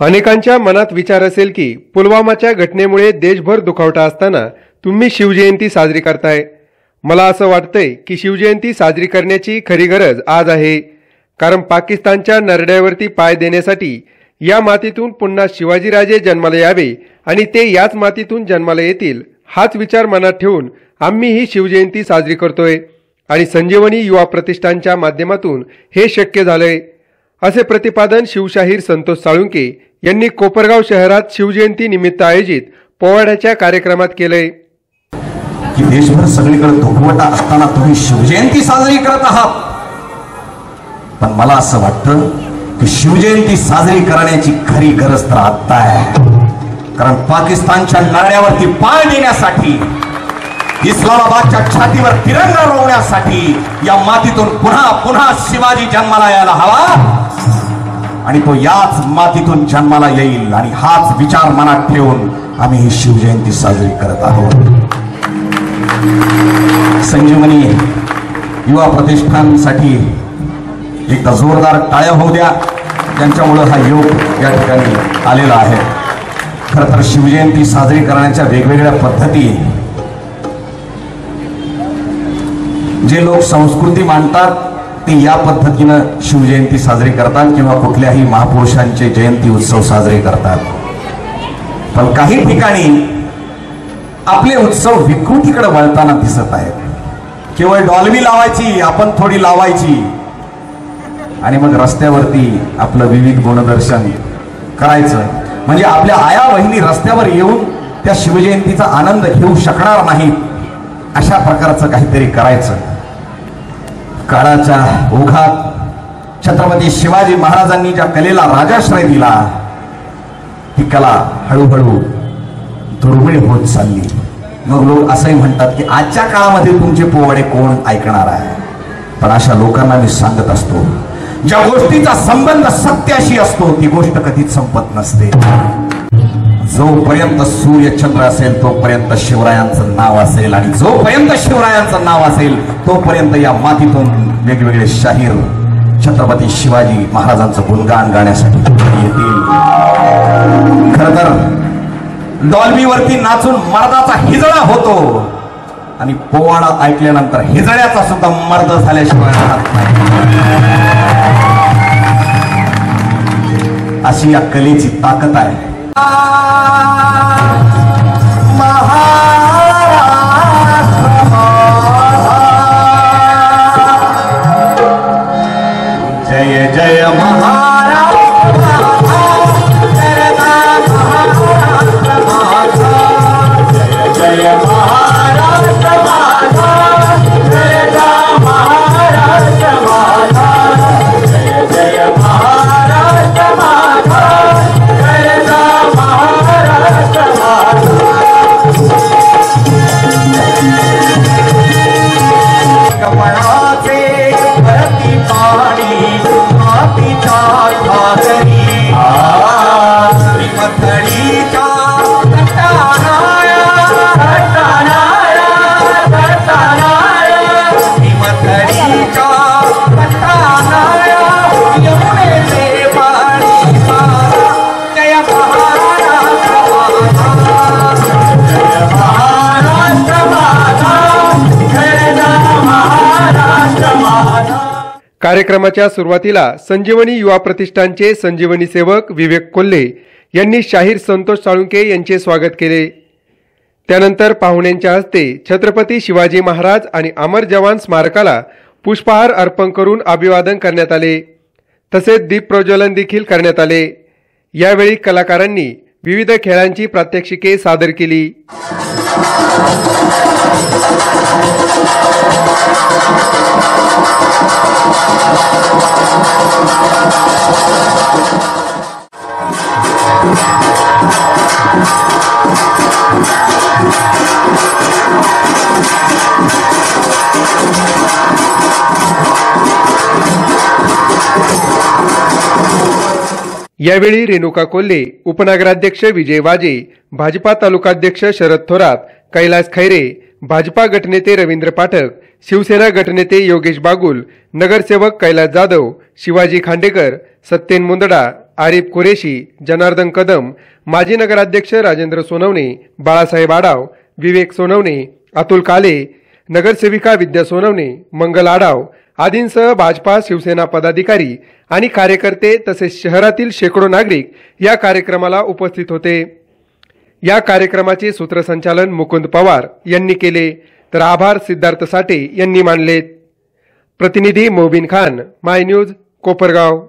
अनेकांच्या मनात विचार असेल की पुलवामाच्या घटनेमुळे देशभर दुखावटा असताना तुम्ही शिवजयंती साजरी करताय. मला असं वाटतंय की शिवजयंती साजरी करण्याची खरी गरज आज आहे. कारण पाकिस्तानच्या नरड्यावरती पाय देण्यासाठी या मातीतून पुन्हा शिवाजीराजे जन्माला यावे आणि ते याच मातीतून जन्माला येतील हाच विचार मनात ठेवून आम्ही ही शिवजयंती साजरी करतोय. आणि संजीवनी युवा प्रतिष्ठानच्या माध्यमातून हे शक्य झालंय. असे प्रतिपादन शिवशाहीर संतोष साळुंके यांनी कोपरगाव शहरात शिवजयंती निमित्त आयोजित पोवाड्याच्या कार्यक्रमात केलंय. की देशभर सगळीकडे दुखवटा असताना तुम्ही शिवजयंती साजरी करत आहात. पण मला असं वाटतं की शिवजयंती साजरी करण्याची खरी गरज तर आत्ता आहे. कारण पाकिस्तानच्या नळ्यावरती पाय देण्यासाठी इस्लामाबादच्या छातीवर तिरंगा रोवण्यासाठी या मातीतून पुन्हा पुन्हा शिवाजी जन्माला यायला हवा. आणि तो याच मातीतून जन्माला येईल आणि हाच विचार मनात ठेवून आम्ही ही शिवजयंती साजरी करत आहोत. संजीवनी युवा प्रतिष्ठानसाठी एकदा जोरदार टाळ्या होऊ द्या. त्यांच्यामुळं हा योग या ठिकाणी आलेला आहे. खर तर शिवजयंती साजरी करण्याच्या वेगवेगळ्या पद्धती जे लोक संस्कृती मांडतात ते या पद्धतीनं शिवजयंती साजरी करतात किंवा कुठल्याही महापुरुषांचे जयंती उत्सव साजरे करतात. पण काही ठिकाणी आपले उत्सव विकृतीकडे वळताना दिसत आहेत. केवळ डॉल्बी लावायची आपण थोडी लावायची. आणि मग रस्त्यावरती आपलं विविध गुणदर्शन करायचं. म्हणजे आपल्या आया बहिणी रस्त्यावर येऊन त्या शिवजयंतीचा आनंद घेऊ शकणार नाहीत अशा प्रकारचं काहीतरी करायचं. काळाच्या ओघात छत्रपती शिवाजी महाराजांनी ज्या कलेला राजाश्रय दिला ती कला हळूहळू दुर्मिळ होत चालली. मग लोक असंही म्हणतात की आजच्या काळामध्ये तुमचे पोवाडे कोण ऐकणार आहे? पण अशा लोकांना मी सांगत असतो ज्या गोष्टीचा संबंध सत्याशी असतो ती गोष्ट कधीच संपत नसते. जोपर्यंत सूर्यचंद्र असेल तोपर्यंत शिवरायांचं नाव असेल आणि जोपर्यंत शिवरायांचं नाव असेल तोपर्यंत या मातीतून वेगवेगळे शाहीर छत्रपती शिवाजी महाराजांचं गुणगान गाण्यासाठी येतील. खर तर डॉल्बीवरती नाचून मर्दाचा हिजडा होतो. आणि पोवाडा ऐकल्यानंतर हिजड्याचा सुद्धा मर्द झाल्याशिवाय राहत नाही. अशी या कलेची ताकद आहे. जय कार्यक्रमाच्या सुरुवातीला संजीवनी युवा प्रतिष्ठानचे संजीवनी सेवक विवेक कोल्हे यांनी शाहीर संतोष साळुंके यांचे स्वागत केले. त्यानंतर पाहुण्यांच्या हस्ते छत्रपती शिवाजी महाराज आणि अमर जवान स्मारकाला पुष्पहार अर्पण करून अभिवादन करण्यात आले. तसेच दीपप्रज्वलन देखील करण्यात आले. यावेळी कलाकारांनी विविध खेळांची प्रात्यक्षिके सादर केली. Thank you. यावेळी रेणुका कोल्हे उपनगराध्यक्ष विजय वाजे भाजपा तालुकाध्यक्ष शरद थोरात कैलास खैरे भाजपा गटनेते रवींद्र पाठक शिवसेना गटनेते योगेश बागुल नगरसेवक कैलास जाधव शिवाजी खांडेकर सत्येन मुंदडा आरिफ कुरेशी जनार्दन कदम माजी नगराध्यक्ष राजेंद्र सोनवणे बाळासाहेब आडाव विवेक सोनवणे अतुल काले नगरसेविका विद्या सोनवणे मंगल आडाव आदींसह भाजपा शिवसेना पदाधिकारी आणि कार्यकर्ते तसेच शहरातील शेकडो नागरिक या कार्यक्रमाला उपस्थित होते. या कार्यक्रमाचे सूत्रसंचालन मुकुंद पवार यांनी केले तर आभार सिद्धार्थ साठे यांनी मानलेत. प्रतिनिधी मोबिन खान माय न्यूज कोपरगाव.